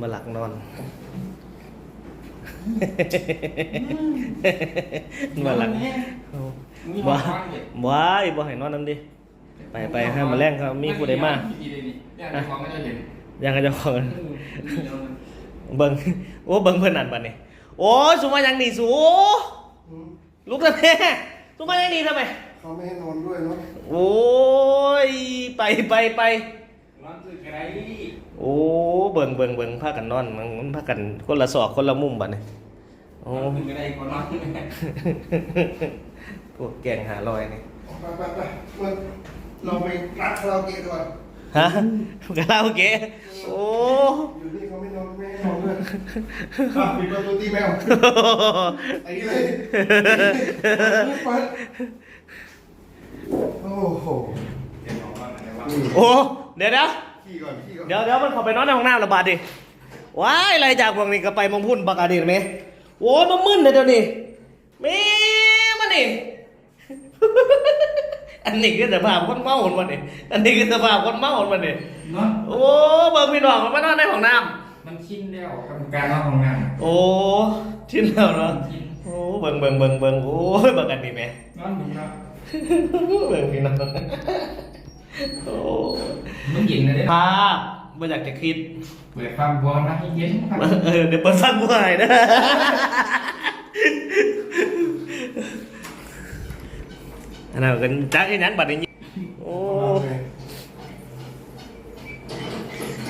มาหลักนอนมาหลักมีว้าบ้านเลยว้ายบ่ให้นอนนำดิไปไปให้มาแรงครับมีผู้ใดมาเนี่ยของก็จะเห็นยังก็เจะของนี่เดี๋ยวมันเบิ่งโอ้เบิ่งเพิ่นนั่นบัดนี้โอ้สุมายังนี่สูลุกทำไมสุมายังนี่ทำไมเขาไม่ให้นอนด้วยเนาะโอ้ยไปไปไปร้อนคืออะไร โอ้เบิ่งเบิ่งเบิ่งพากันนอนมันพากันคนละศอกคนละมุมบัดนี้โอ้ร้อนคืออะไรคนร้อนพวกแกงหาลอยนี่ไปไปไปมันเราไปรัดคาราโอเกะก่อนฮะกะลาโอเกะโอ้อยู่นี่เขาไม่นอนไม่ให้นอนด้วยอะปิดประตูตีแมวไอ้นี่เลยเปิดโอ้โหเดี๋ยวของบ้านอะไรวะนี่โอ้เดี๋ยวเดี๋ยว ขี้ก่อนขี้ก่อนเดี๋ยวเดี๋ยวมันเข้าไปนอนในห้องน้ำระบาดดิว้ายไรจากพวกนี้ก็ไปมองพุ่นบักอาดีไหมโอ้ยมันมึนเลยเดี๋ยวนี้แม่มันนี่อันนี้คือสภาพคนเมาหมดวันนี้อันนี้คือสภาพคนเมาหมดวันนี้เนาะโอ้เบิ่งพี่น้องมันมานอนในห้องน้มันชินแล้วกับการนอนของงานำโอ้ชินแล้วเนาะโอ้เบิ่งเบิ่งเบิ่งเบิ่งโอ้ยเบิ่งกันดีไหมนอนดูนะเบิ่งพี่น้อง โอ้มันเย็นเลยภาพไม่อยากจะคิดเปิดฟังบัวนะให้เย็นครับเออเดี๋ยวเปิดฟังกูหายนะอันนั้นกันจักไอ้นั้นบัดนี้โอ้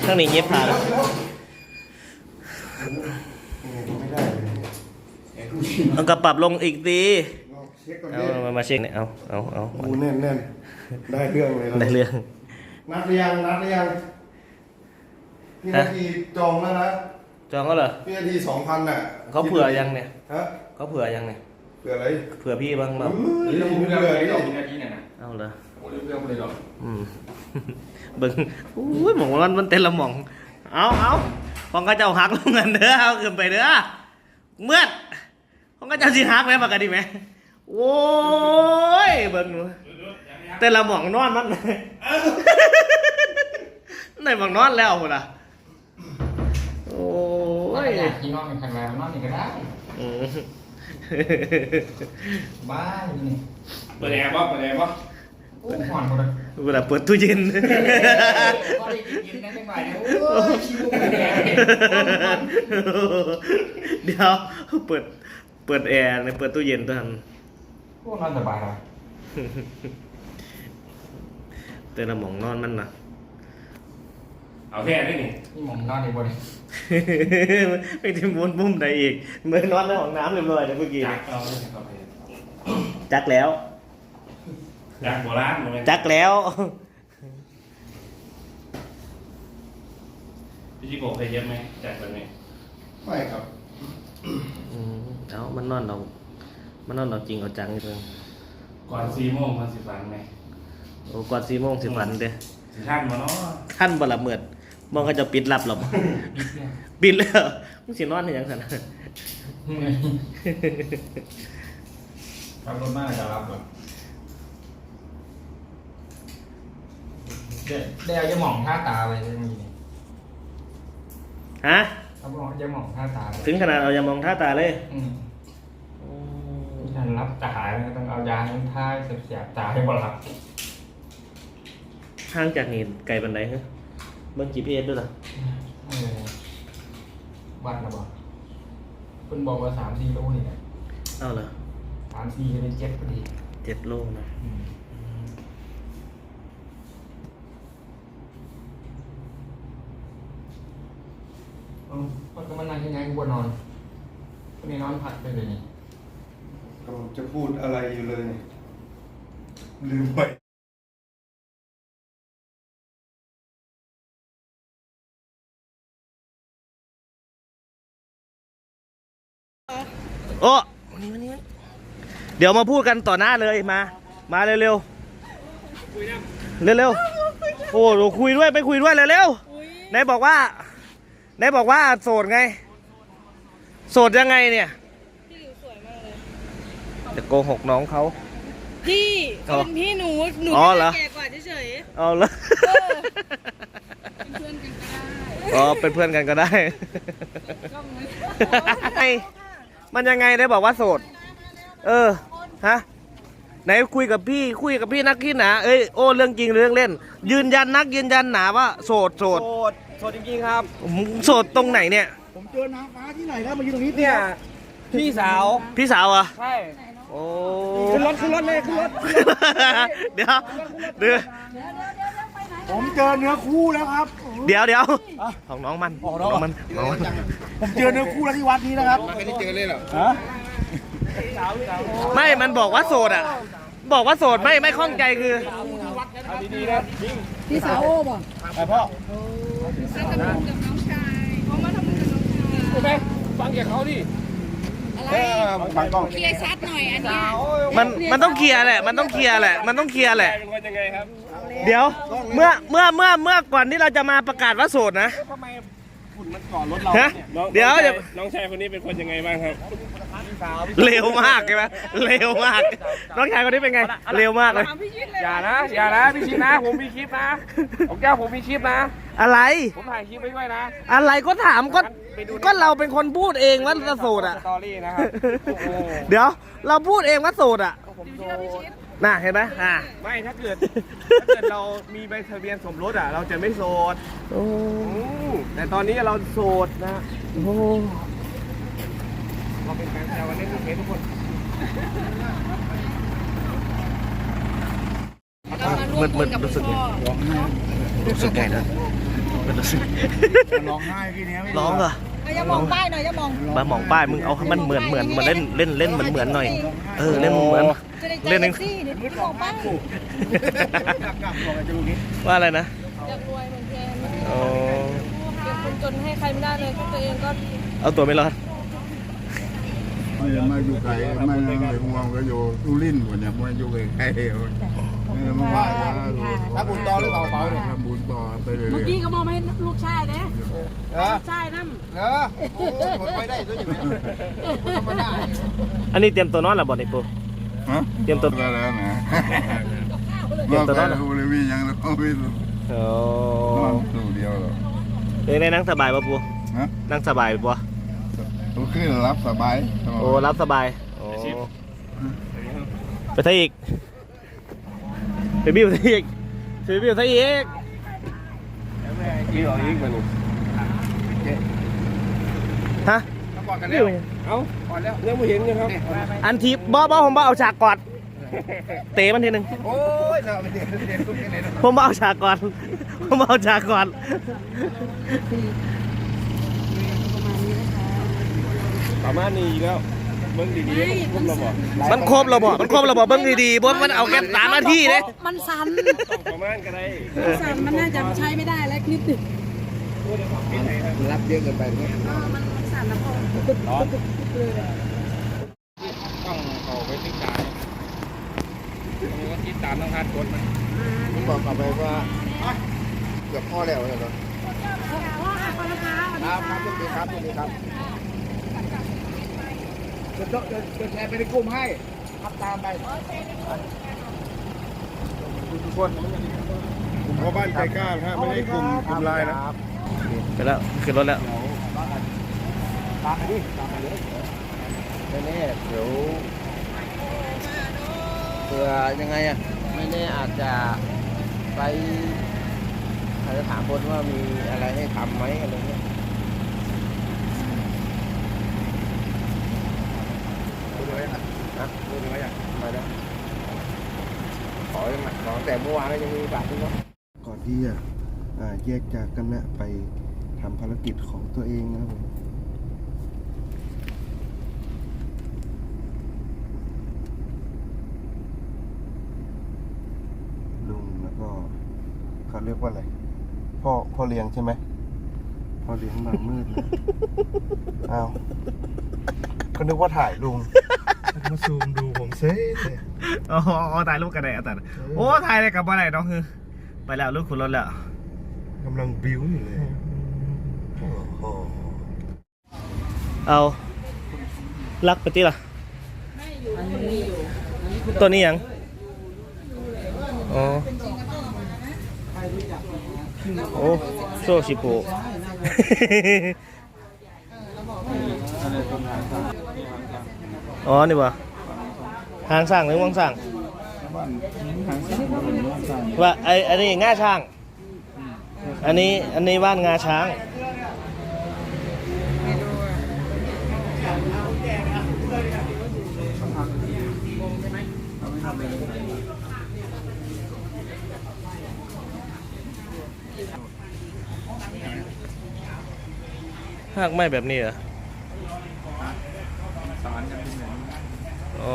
ข้างนี้เย็บผ้าแล้วไม่ได้เลยเอากระปรับลงอีกดีลอง เช็คก่อนเอาดิมามาเช็คเนี่ยเอาเอาเอากูแน่นแน่นได้เรื่องเลยได้เรื่อง นัดหรือยังนัดหรือยังนี่นาทีจองแล้วนะจองก็เหรอนี่นาทีสองพันน่ะเขาเผื่อยังเนี่ยฮะเขาเผื่อยังเนี่ยเผื่ออะไรเผื่อพี่บ้างเปล่าเฮ้ยเรื่องมึงเรื่องเผื่ออะไรดิดอกนาทีเนี่ยนะเอาเหรอโอ้เรื่องเลยดอกอืม เบิ่งอุ้ยหมองมันมันเต็มละหม่อง เอาเอาของกระเจ้าหักลงเงินเด้อเอาขึ้นไปเด้อเมื่อดของกระเจ้าสิหักไหมปกติไหม โอ้ยเบิ่งแต่ละหม่องนอนมันในหม่องนอนแล้วพุ่นอะโอ้โอ้ยยที่นอนเป็นครั้งแรกนอนนี่ก็ได้อืมบ้านี่เปิดแอร์ป่ะเปิดแอร์ป่ะโอ้ยหอนหมดเลยเวลาเปิดตู้เย็น ก็ได้กินได้ไม่ไหวนะโอ้ยชิวเปิดแอร์เดี๋ยวเปิดเปิดแอร์เนี่ยเปิดตู้เย็นตัวนั้น โอ้นอนสบายเลยแต่ละหมองนอนมันนะเอาแค่นี้นี่นี่หมองนอนในบนไม่ถึงมุนมุมใดอีกเหมือนนอนในห้องน้ำเรียบร้อยเลยเมื่อกี้จากเอาเลยครับจักแล้วจากโบราณมาเลยจักแล้วพี่จิโกะเคยเย็บไหมจากแบบนี้ไม่ครับอืมเอามันนอนเรา มันนอนเราจริงเอาจังเลยก่อนสี่โมงมันสิฟันไหมโอ้ก่อนสี่โมงสิฝันเด้อสิท่านมาเนาะท่านบละเมิดมองเขาจะปิดลับหรอบ่นิดเดียวปิดแล้วมึงสินอนให้หยังสันรับรถมากจะรับแบบเดี๋ยวเดี๋ยวจะหมองท่าตาไปจะมีนี่ฮะรับรองจะหมองท่าตาไปถึงขนาดเราอย่ามองท่าตาเลย อืมฉันรับตาแล้วต้องเอายาให้ท่าเสียบๆตาให้บ่หลับห่างจากนี่ไกลบันไดฮะเบิ่ง GPS ด้วยล่ะเออวัดนะบอกคุณบอกว่าสามสี่โลนี่แหละเอาเหรอสามสี่ก็เป็นเจ็ดพอดีเจ็ดโลนะอืมเอ้ามันก็มันนั่งยังไงกูบ่นอนวันนี้นอนพักไปเลยนี่ กำลังจะพูดอะไรอยู่เลย ลืมไปโอ้มานี่มานี่มานี่เดี๋ยวมาพูดกันต่อหน้าเลยมา มาเร็วเร็วเร็วเร็วๆ โอ้เราคุยด้วยไปคุยด้วยเร็วเร็วๆไหนบอกว่าไหนบอกว่าโสดไง โสดยังไงเนี่ย พี่หลิวสวยมากเลย จะโกหกน้องเขา พี่อ๋อเป็นพี่หนูหนูอ๋อเหรอ แก่กว่าเฉยเอาละๆเออเป็นเพื่อนกันก็ได้อ๋อเป็นเพื่อนกันก็ได้ไอ้มันยังไงได้บอกว่าโสด เออ ฮะ ไหนคุยกับพี่ คุยกับพี่นักขี้หนา เอ้ย โอ้ เรื่องจริงหรือเรื่องเล่น ยืนยันนักยืนยันหนาว่าโสด โสด โสดโสดจริงๆครับมึงโสดตรงไหนเนี่ย ผมเจอนางฟ้าที่ไหนครับมายืนตรงนี้เนี่ย พี่สาว พี่สาวเหรอะใช่ โอ้ขึ้นรถขึ้นรถเลยขึ้นรถเดี๋ยวเดี๋ยวผมเจอเนื้อคู่แล้วครับ เดี๋ยวเดี๋ยวของน้องมันของน้องมันน้องมันผมเจอเนื้อคู่แล้วที่วัดนี้นะครับไม่ได้เจอเลยเหรอฮะไม่มันบอกว่าโสดอะ บอกว่าโสดไม่ไม่ข้องใจคือพี่สาวโอ้บอกไปพ่อมาทำบุญกับน้องชายเขามาทำบุญกับน้องชายใช่ไหมฟังจากเขาดิอะไร เออบังกล้องเคลียร์ชัดหน่อยอันเนี้ยมันมันต้องเคลียร์แหละ มันต้องเคลียร์แหละ มันต้องเคลียร์แหละ เป็นคนยังไงครับเดี๋ยว เมื่อเมื่อเมื่อเมื่อก่อนที่เราจะมาประกาศว่าโสดนะทำไมฝุ่นมันก่อรถเราฮะเนี่ยเดี๋ยวเดี๋ยวน้องชายคนนี้เป็นคนยังไงบ้างครับเร็วมากใช่ไหมเร็วมาก น้องชายคนนี้เป็นไง เร็วมากเลยถามพี่ชิดเลยอย่านะ อย่านะพี่ชิปนะ ผมมีคลิปนะของแก้วผมมีคลิปนะ อะไร ผมถ่ายคลิปไว้ด้วยนะอะไรก็ถามก็ก็เราเป็นคนพูดเองว่าเราโสดอะ สตอรี่นะครับโอ้เดี๋ยว เราพูดเองว่าโสดอะ ผมโสดน่ะเห็นไหมอ่าไม่ถ้าเกิด ถ้าเกิดเรามีใบทะเบียนสมรสอะ เราจะไม่โสดโอ้อืมแต่ตอนนี้เราโสดนะ โหเราเป็นแฟนแซวกันเล่นเฟซทุกคนเรามาร่วมบุญกับคุณพ่อรู้สึกไงนะ มันรู้สึกร้องไห้พี่เนี้ยไม่ร้องเหรอเอาอย่ามองป้ายหน่อยอย่ามองมามองป้ายมึงเอาให้มันเหมือนเหมือนมาเล่นเล่นเล่นเหมือนเหมือนหน่อย เออเล่นเหมือนจะได้ใจเล่นหนึ่งแท็กซี่เนี่ยมองป้ายกลับบอกกันจะรู้นี้ว่าอะไรนะอยากรวยเหมือนแกไม่ได้อ๋อเป็นคนจนให้ใครไม่ได้เลยก็ตัวเองก็เอาตัวไม่รอดไม่มาอยู่ไกลไม่ไม่ห่วงก็อยู่สุรินทร์วันเนี้ยมาอยู่ไกล ๆไม่มาว่าถ้าบุญต่อหรือเปล่าเปล่าเนี่ยทำบุญต่อไปเลยเมื่อกี้ก็มองไม่เห็นลูกชายเด้เออชายนั่นเออโอ้คนไปได้ด้วยอยู่ไหมธรรมดาอันนี้เตรียมตัวนอนแล้วบ่ในปูฮะเตรียมตัวแล้วแล้วนะเตรียมตัวแล้แล้ววเลยมียังแล้วไม่รู้โอ้นอนสู่เดียวหรอเอ้ยในนั่งสบายป่ะปูฮะนั่งสบายป่ะตัวขึ้นรับสบาย โอ้รับสบาย โอ้ไปไทยอีก ไปบิ้วไทยอีกไปบิ้วไทยอีกอีกหรอีกมาหนึ่งฮะกอนกันแล้วเอ้ากอนแล้วยังไม่เห็นยังครับ อันทีบอบอผมบอเอาฉากกอดเตะมันทีหนึ่งโอ้ยเราไปเรียนเรียนทุกที่ไหนนะผมบอเอาฉากกอดผมบอเอาฉากกอดประมาณนี้แล้ว เบิ่งดีๆเลยผมเราบอกมันครบเราบอกมันครบเราบอกเบิ้งดีๆเพราะมันเอาแค่สามนาทีเลยมันสั่นประมาณก็ได้มันสั่นมันน่าจะใช้ไม่ได้แล้วคลิปติดรับเยอะเกินไปเนี่ยมันสั่นนะพ่อต้องเขาไปติดตามต้องก็ติดตามต้องหาคนมันผมบอกกลับไปว่าเกือบพ่อแล้วเหรอครับครับทุกทีครับ ทุกทีครับจะจะจะแชร์ไปในกลุ่มให้ทับตามไปทุกคนผมเข้าบ้านใจกล้าฮะไม่ได้กลุ่มกลุ่มไลน์นะไปแล้วขึ้นรถแล้วตามไปดิตามไปเลยแน่เดี๋ยวเผื่อยังไงอะไม่แน่อาจจะไปอาจจะถามคนว่ามีอะไรให้ทำไหมอะไรเงี้ยคุณเลยอะ นะคุณเลยอะมาแล้วขอยังไงขอแต่เมื่อวานยังมีบาทที่เนาะก่อนที่จะอ่าแยกจากกันนะไปทำภารกิจของตัวเองนะครับผมลุงแล้วก็เขาเรียกว่าอะไร พ่อพ่อเลี้ยงใช่ไหมพ่อเลี้ยงมามืดเลยอ้าวก็นึกว่าถ่ายลุง มาซูมดูผมเซ่เลยอ๋อถ่ายรูปกันได้แต่โอ้ถ่ายอะไรกับอะไรน้องคือไปแล้วลูกคุณรถแล้วกำลังบิ้วอยู่เลยโอ้โหเอาลักไปที่ล่ะตัวนี้ยังอ๋อโอ้โซชิโป อะไรต้นหางสร้างหางสร้าง อ๋อ นี่บ่หางสร้างหรือวังสร้าง บ้านหางสร้างบ้านหางสร้างว่าไออันนี้ง่าช้าง อันนี้อันนี้ว่านงาช้าง หากไม่แบบนี้เหรอ สารกันเป็นแบบนี้ อ๋